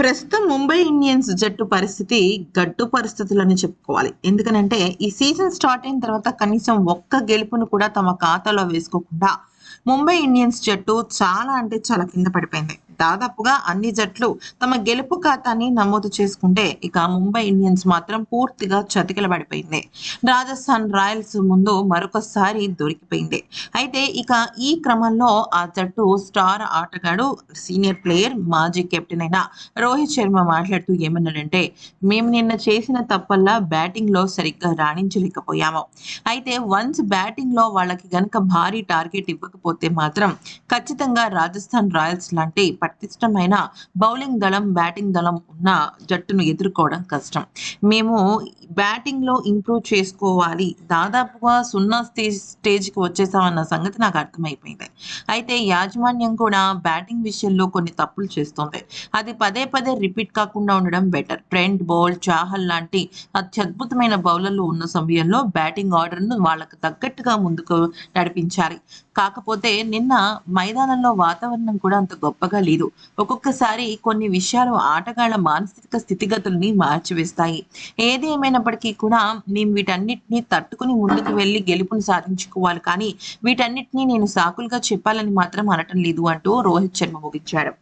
ప్రస్తుతం ముంబై ఇండియన్స్ జట్టు పరిస్థితి గడ్డు పరిస్థితులని చెప్పుకోవాలి. ఎందుకనంటే ఈ సీజన్ స్టార్ట్ అయిన తర్వాత కనీసం ఒక్క గెలుపును కూడా తమ ఖాతాలో వేసుకోకుండా ముంబై ఇండియన్స్ జట్టు చాలా అంటే చాలా కింద పడిపోయింది. దాదాపుగా అన్ని జట్లు తమ గెలుపు ఖాతాని నమోదు చేసుకుంటే ఇక ముంబై ఇండియన్స్ మాత్రం పూర్తిగా చతికిలబడిపోయింది. రాజస్థాన్ రాయల్స్ ముందు మరొకసారి దొరికిపోయింది. అయితే ఇక ఈ క్రమంలో ఆ జట్టు స్టార్ ఆటగాడు సీనియర్ ప్లేయర్ మాజీ కెప్టెన్ అయిన రోహిత్ శర్మ మాట్లాడుతూ ఏమన్నాడంటే మేము నిన్న చేసిన తప్పల్లా బ్యాటింగ్లో సరిగ్గా రాణించలేకపోయాము. అయితే వన్స్ బ్యాటింగ్లో వాళ్ళకి గనక భారీ టార్గెట్ ఇవ్వకపోతే మాత్రం ఖచ్చితంగా రాజస్థాన్ రాయల్స్ లాంటి పటిష్టమైన బౌలింగ్ దళం బ్యాటింగ్ దళం ఉన్న జట్టును ఎదుర్కోవడం కష్టం. మేము బ్యాటింగ్లో ఇంప్రూవ్ చేసుకోవాలి. దాదాపుగా సున్నా స్టేజ్ స్టేజ్కి వచ్చేసామన్న సంగతి నాకు అర్థమైపోయింది. అయితే యాజమాన్యం కూడా బ్యాటింగ్ విషయంలో కొన్ని తప్పులు చేస్తుంది. అది పదే పదే రిపీట్ కాకుండా ఉండడం బెటర్. ట్రెండ్ బౌల్ చాహల్ లాంటి అత్యద్భుతమైన బౌలర్లు ఉన్న సమయంలో బ్యాటింగ్ ఆర్డర్ను వాళ్ళకు తగ్గట్టుగా ముందుకు నడిపించాలి. కాకపోతే నిన్న మైదానంలో వాతావరణం కూడా అంత గొప్పగా లేదు. ఒక్కొక్కసారి కొన్ని విషయాలు ఆటగాళ్ళ మానసిక స్థితిగతుల్ని మార్చివేస్తాయి. ఏది ఏమైనప్పటికీ కూడా నేను వీటన్నిటిని తట్టుకుని ముందుకు వెళ్ళి గెలుపుని సాధించుకోవాలి. కానీ వీటన్నిటిని నేను సాకులుగా చెప్పాలని మాత్రం అనటం లేదు అంటూ రోహిత్ శర్మ ముగించాడు.